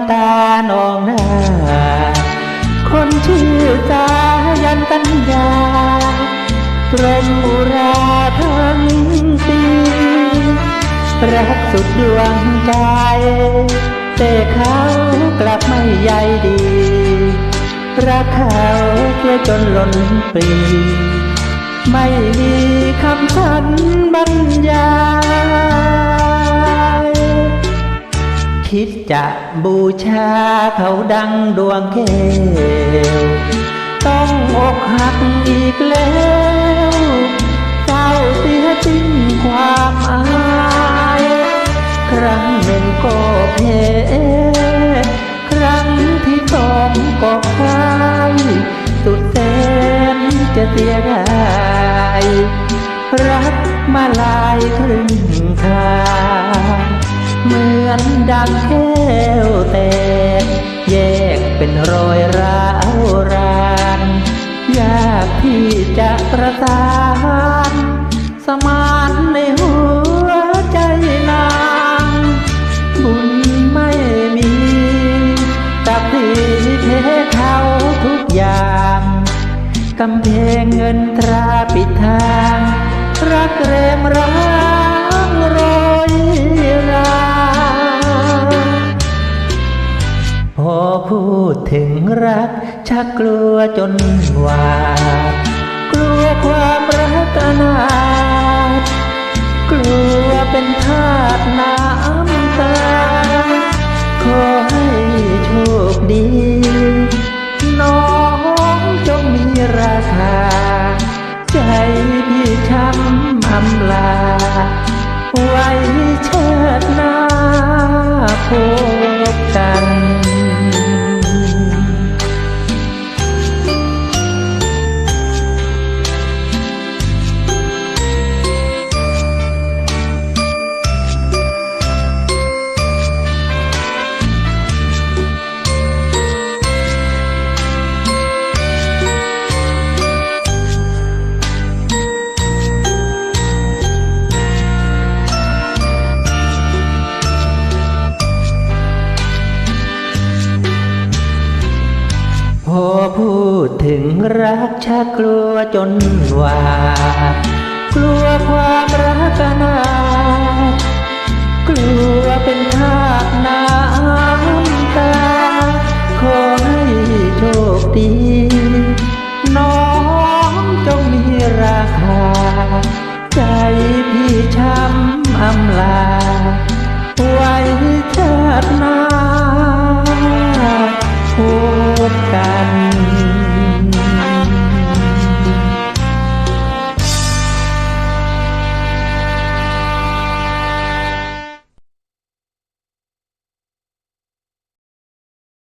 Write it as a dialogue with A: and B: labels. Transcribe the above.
A: ำตานองหน้า คนชื่อสายันตัญญาตรมอุราทั้งปีรักสุดดวงใจแต่เขากลับไม่ใยดี รักเขาเสียจนล้นปรีไม่มีคำพันบรรยา คิดจะบูชาเขาดังดวงแก้วต้องอกหักอีกแล้วเศร้าเสียจริงความอายครั้งหนึ่งก็แพ้ครั้งที่สองก็พ่ายสุดแสนจะเสียดายรักมาลายครึ่งทาง ดังแก้วแตก แยกเป็นรอยร้าวราน ยากที่จะประสาน สมานในหัวใจนาง บุญไม่มีแต่พี่เทเขาทุกอย่างกำแพงเงินตราปิดทาง รักแรงร ดถึงรัก ชักกลัวจนหวาดกลัวความรักอนาถกลัวเป็นทาสน้ำตา ขอให้โชคดี น้องจงมีราคา ใจพี่ช้ำอำลา ไว้เชิดหน้าพบกัน ถึงรักชักกลัวจนหวากลัวความรักอนาถกลัวเป็นทาสน้ำตา ขอให้โชคดี น้องจงมีราคา ใจพี่ช้ำอำลา ไว้ชาติหน้า